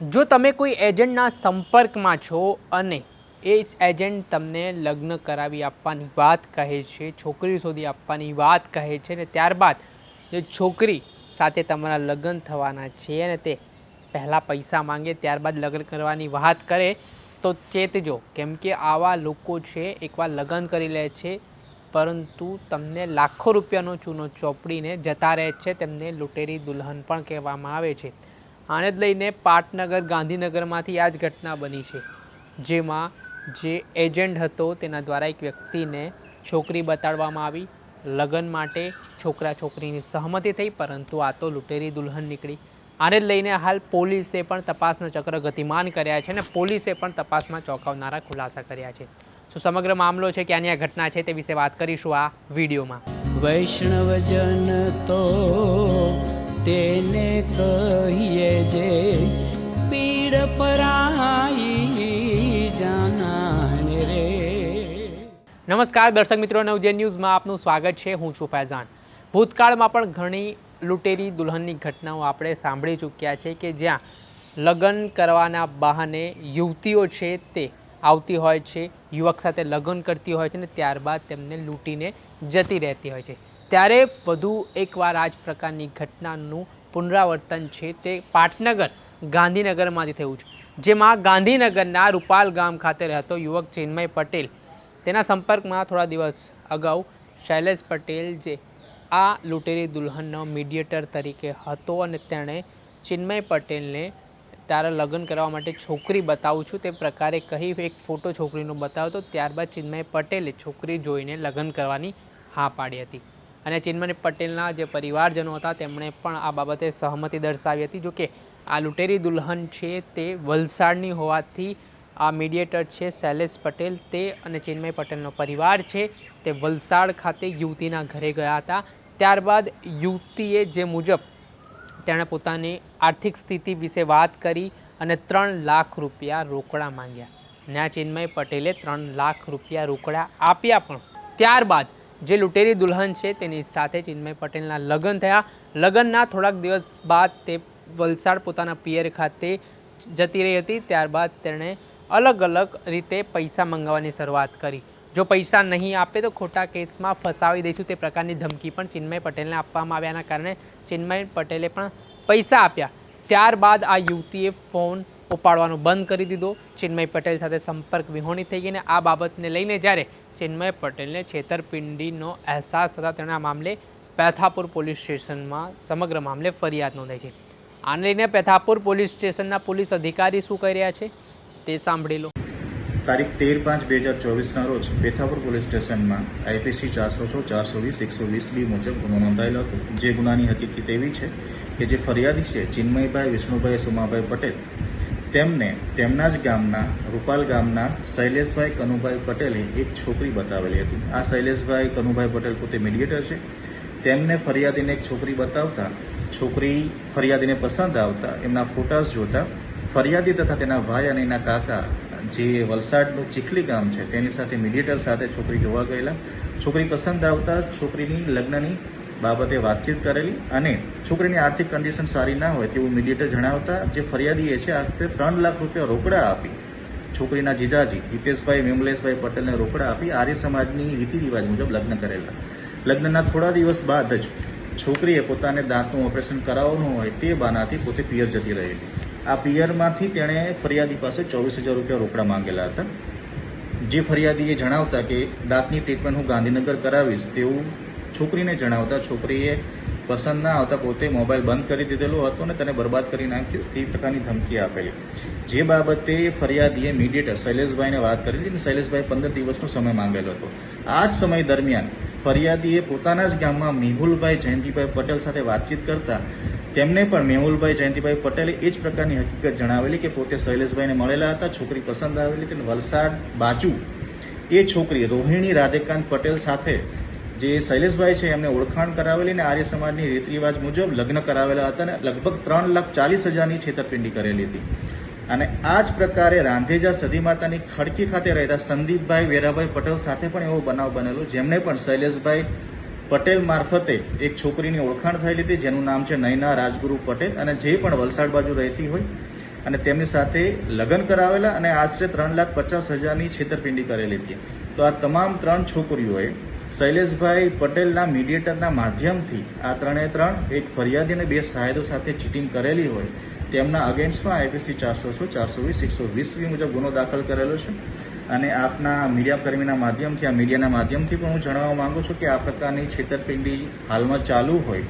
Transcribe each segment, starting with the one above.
જો તમે કોઈ એજન્ટના સંપર્કમાં છો અને એ જ એજન્ટ તમને લગ્ન કરાવી આપવાની વાત કહે છે, છોકરી શોધી આપવાની વાત કહે છે ને ત્યારબાદ જે છોકરી સાથે તમારા લગ્ન થવાના છે અને તે પહેલાં પૈસા માંગે ત્યારબાદ લગ્ન કરવાની વાત કરે, તો ચેતજો કેમ કે આવા લોકો છે એકવાર લગ્ન કરી લે છે, પરંતુ તમને લાખો રૂપિયાનો ચૂનો ચોપડીને જતા રહે છે, તેમને લૂંટેરી દુલ્હન પણ કહેવામાં આવે છે. આને જ લઈને પાટનગર ગાંધીનગરમાંથી આ જ ઘટના બની છે, જેમાં જે એજન્ટ હતો તેના દ્વારા એક વ્યક્તિને છોકરી બતાડવામાં આવી. લગ્ન માટે છોકરા છોકરીની સહમતિ થઈ, પરંતુ આ તો લૂંટેરી દુલ્હન નીકળી. આને જ લઈને હાલ પોલીસે પણ તપાસના ચક્ર ગતિમાન કર્યા છે અને પોલીસે પણ તપાસમાં ચોંકાવનારા ખુલાસા કર્યા છે. શું સમગ્ર મામલો છે કે આની આ ઘટના છે તે વિશે વાત કરીશું આ વિડીયોમાં. વૈષ્ણવજન તો તેને કહીએ જે પીડ પરાઈ જાનાને રે. નમસ્કાર દર્શક મિત્રો, નવજે ન્યૂઝમાં આપનું સ્વાગત છે. હું છું ફૈઝાન. ભૂતકાળમાં પણ ઘણી લૂંટેરી દુલ્હનની ઘટનાઓ આપણે સાંભળી ચૂક્યા છે કે જ્યાં લગ્ન કરવાના બહાને યુવતીઓ છે તે આવતી હોય છે, યુવક સાથે લગ્ન કરતી હોય છે ને ત્યારબાદ તેમને લૂંટીને જતી રહેતી હોય છે. ત્યારે વધુ એકવાર આ જ પ્રકારની ઘટનાનું પુનરાવર્તન છે તે પાટનગર ગાંધીનગરમાંથી થયું છે. જેમાં ગાંધીનગરના રૂપાલ ગામ ખાતે રહેતો યુવક ચિન્મય પટેલ તેના સંપર્કમાં થોડા દિવસ અગાઉ શૈલેષ પટેલ જે આ લૂંટેરી દુલ્હનનો મીડિયેટર તરીકે હતો અને તેણે ચિન્મય પટેલને તારા લગ્ન કરવા માટે છોકરી બતાવું છું તે પ્રકારે કહી એક ફોટો છોકરીનો બતાવ્યો હતો ત્યારબાદ ચિન્મય પટેલે છોકરી જોઈને લગ્ન કરવાની હા પાડી હતી. અને ચિન્મય પટેલના જે પરિવારજનો હતા, તેમણે પણ આ બાબતે સહમતિ દર્શાવી હતી. જોકે આ લૂંટેરી દુલ્હન છે તે વલસાડની હોવાથી આ મીડિયેટર છે શૈલેષ પટેલ. તે અને ચિન્મય પટેલનો પરિવાર છે તે વલસાડ ખાતે યુવતીના ઘરે ગયા હતા. ત્યારબાદ યુવતીએ જે મુજબ તેણે પોતાની આર્થિક સ્થિતિ વિશે વાત કરી અને ત્રણ લાખ રૂપિયા રોકડા માંગ્યા. અને આ ચિન્મય પટેલે ત્રણ લાખ રૂપિયા રોકડા આપ્યા પણ. ત્યારબાદ જે લૂંટેરી દુલ્હન છે, તેની સાથે ચિન્મય પટેલના લગ્ન થયા. લગ્નના થોડાક દિવસ બાદ તે વલસાડ પોતાના પિયર ખાતે જતી રહી હતી. ત્યારબાદ તેણે અલગ અલગ રીતે પૈસા મંગાવવાની શરૂઆત કરી. જો પૈસા નહીં આપે તો ખોટા કેસમાં ફસાવી દઈશું તે પ્રકારની ધમકી પણ ચિન્મય પટેલને આપવામાં આવ્યાના કારણે ચિન્મય પટેલે પણ પૈસા આપ્યા. ત્યારબાદ આ યુવતીએ ફોન ઉપાડવાનું બંધ કરી દીધો. ચિન્મય પટેલ સાથે સંપર્ક વિહોણી થઈ ગઈને આ બાબતને લઈને જ્યારે ચિન્મય પટેલને છેતરપિંડીનો અહેસાસ થતાં તેણે આ મામલે પેથાપુર પોલીસ સ્ટેશનમાં સમગ્ર મામલે ફરિયાદ નોંધાઈ છે. આને લઈને પેથાપુર પોલીસ સ્ટેશનના પોલીસ અધિકારી શું કહી રહ્યા છે તે સાંભળી લો. તારીખ તેર પાંચ બે હજાર ચોવીસના રોજ પેથાપુર પોલીસ સ્ટેશનમાં આઈપીસી ચારસો છ ચારસો વીસ, એકસો વીસ બી મુજબ ગુનો નોંધાયેલો હતો. જે ગુનાની હકીકત એવી છે કે જે ફરિયાદી છે ચિન્મયભાઈ, વિષ્ણુભાઈ, સુમાભાઈ પટેલ તેમને તેમના જ ગામના, રૂપાલ ગામના શૈલેષભાઈ કનુભાઈ પટેલે એક છોકરી બતાવેલી હતી. આ શૈલેષભાઈ કનુભાઈ પટેલ પોતે મીડિયેટર છે. તેમને ફરિયાદીને એક છોકરી બતાવતા, છોકરી ફરિયાદીને પસંદ આવતા, એમના ફોટાસ જોતા, ફરિયાદી તથા તેના ભાઈ અને એના કાકા, જે વલસાડનું ચીખલી ગામ છે, તેની સાથે મીડિયેટર સાથે છોકરી જોવા ગયેલા. છોકરી પસંદ આવતા, છોકરીની લગ્નની બાબતે વાતચીત કરેલી અને છોકરીની આર્થિક કન્ડિશન સારી ના હોય તેવું મીડિયેટર જણાવતા જે ફરિયાદીએ છે, આ ત્રણ લાખ રૂપિયા રોકડા આપી. છોકરીના જીજાજી, હિતેશભાઈ, વિમલેશભાઈ પટેલને રોકડા આપી આર્ય સમાજની રીતિ રિવાજ મુજબ લગ્ન કરેલા. લગ્નના થોડા દિવસ બાદ જ છોકરીએ પોતાને દાંતનું ઓપરેશન કરાવવાનું હોય તે બાનાથી પોતે પિયર જતી રહેલી. આ પિયરમાંથી તેણે ફરિયાદી પાસે ચોવીસ હજાર રૂપિયા રોકડા માંગેલા હતા. જે ફરિયાદીએ જણાવતા કે, દાંતની ટ્રીટમેન્ટ હું ગાંધીનગર કરાવીશ તેવું છોકરીને જણાવતા છોકરીએ પસંદ ના આવતા પોતે મોબાઈલ બંધ કરી દીધેલો હતો ને તેને બરબાદ કરી નાખી તે પ્રકારની ધમકી આપેલી. જે બાબતે ફરિયાદીએ મીડિયેટર શૈલેષભાઈને વાત કરેલી અને શૈલેષભાઈ પંદર દિવસનો સમય માંગેલો હતો. આ જ સમય દરમિયાન ફરિયાદીએ પોતાના જ ગામમાં મેહુલભાઈ જયંતિભાઈ પટેલ સાથે વાતચીત કરતા તેમને પણ મેહુલભાઈ જયંતિભાઈ પટેલે એ જ પ્રકારની હકીકત જણાવેલી કે પોતે શૈલેષભાઈને મળેલા હતા, છોકરી પસંદ આવેલી તેને વલસાડ બાજુ એ છોકરી રોહિણી રાધેકાંત પટેલ સાથે જે શૈલેષભાઈ છે, એમને ઓળખાણ કરાવેલી અને આર્ય સમાજની રીત રિવાજ મુજબ લગ્ન કરાવેલા હતા અને લગભગ ત્રણ લાખ ચાલીસ હજારની છેતરપિંડી કરેલી હતી. અને આ જ પ્રકારે રાંધેજા સધી માતાની ખડકી ખાતે રહેતા સંદીપભાઈ વેરાભાઈ પટેલ સાથે પણ એવો બનાવ બનેલો, જેમને પણ શૈલેષભાઈ પટેલ મારફતે એક છોકરીની ઓળખાણ થયેલી હતી, જેનું નામ છે નયના રાજગુરુ પટેલ અને જે પણ વલસાડ બાજુ રહેતી હોય અને તેમની સાથે લગ્ન કરાવેલા અને આશરે ત્રણ લાખ પચાસ હજારની છેતરપિંડી કરેલી હતી. તો આ તમામ ત્રણ છોકરીઓએ શૈલેષભાઈ પટેલના મીડિયેટરના માધ્યમથી આ ત્રણે ત્રણ એક ફરિયાદી અને બે સહાયતો સાથે ચીટિંગ કરેલી હોય, તેમના અગેન્સ્ટમાં આઈપીસી ચારસો છ ચારસો વીસ, એકસો વીસ મુજબ ગુનો દાખલ કરેલો છે. અને આપના મીડિયા કર્મીના માધ્યમથી, આ મીડિયાના માધ્યમથી પણ હું જણાવવા માંગુ છું કે આ પ્રકારની છેતરપિંડી હાલમાં ચાલુ હોય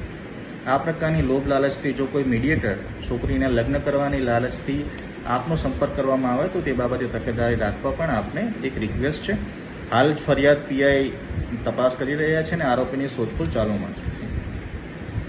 આ પ્રકારની લોભ લાલચથી જો કોઈ મીડિયેટર છોકરીને લગ્ન કરવાની લાલચથી આપનો સંપર્ક કરવામાં આવે, તો તે બાબતે તકેદારી રાખવા પણ આપને એક રિક્વેસ્ટ છે. હાલ જ ફરિયાદ પીઆઈ તપાસ કરી રહ્યા છે અને આરોપીની શોધખોળ ચાલુમાં છે.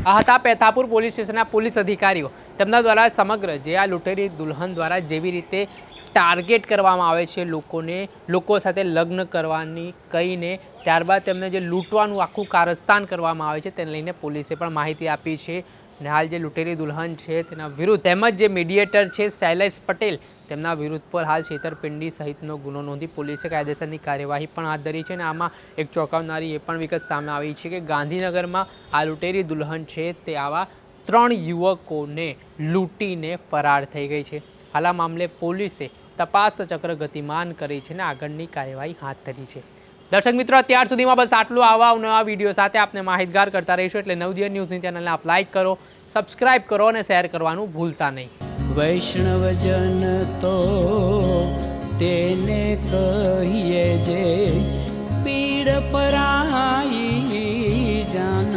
આ હતા પેથાપુર પોલીસ સ્ટેશનના પોલીસ અધિકારીઓ. તેમના દ્વારા સમગ્ર જે આ લૂંટેરી દુલ્હન દ્વારા જેવી રીતે ટાર્ગેટ કરવામાં આવે છે લોકોને, લોકો સાથે લગ્ન કરવાની, કહીને ત્યારબાદ તેમને જે લૂંટવાનું આખું કારસ્તાન કરવામાં આવે છે તેને લઈને પોલીસે પણ માહિતી આપી છે. અને હાલ જે લૂંટેરી દુલ્હન છે તેના વિરુદ્ધ તેમજ જે મીડિયેટર છે શૈલેષ પટેલ તેમના વિરુદ્ધ પર હાલ છેતરપિંડી સહિતનો ગુનો નોંધી પોલીસે કાયદેસરની કાર્યવાહી પણ હાથ ધરી છે. અને આમાં એક ચોંકાવનારી એ પણ વિગત સામે આવી છે કે ગાંધીનગરમાં આ લૂંટેરી દુલ્હન છે તે આવા ત્રણ યુવકોને લૂંટીને ફરાર થઈ ગઈ છે. હાલ આ મામલે પોલીસે તપાસ ચક્ર ગતિમાન કરી છે અને આગળની કાર્યવાહી હાથ ધરી છે. દર્શક મિત્રો, અત્યાર સુધીમાં બસ આટલું. આવા નવા વીડિયો સાથે આપને માહિતગાર કરતા રહીશું એટલે નવ નવજીવન ન્યૂઝની ચેનલને આપ લાઇક કરો સબસ્ક્રાઇબ કરો અને શેર કરવાનું ભૂલતા નહીં. વૈષ્ણવજન તો તેને કહીએ જે પીડ પરાઈ જાન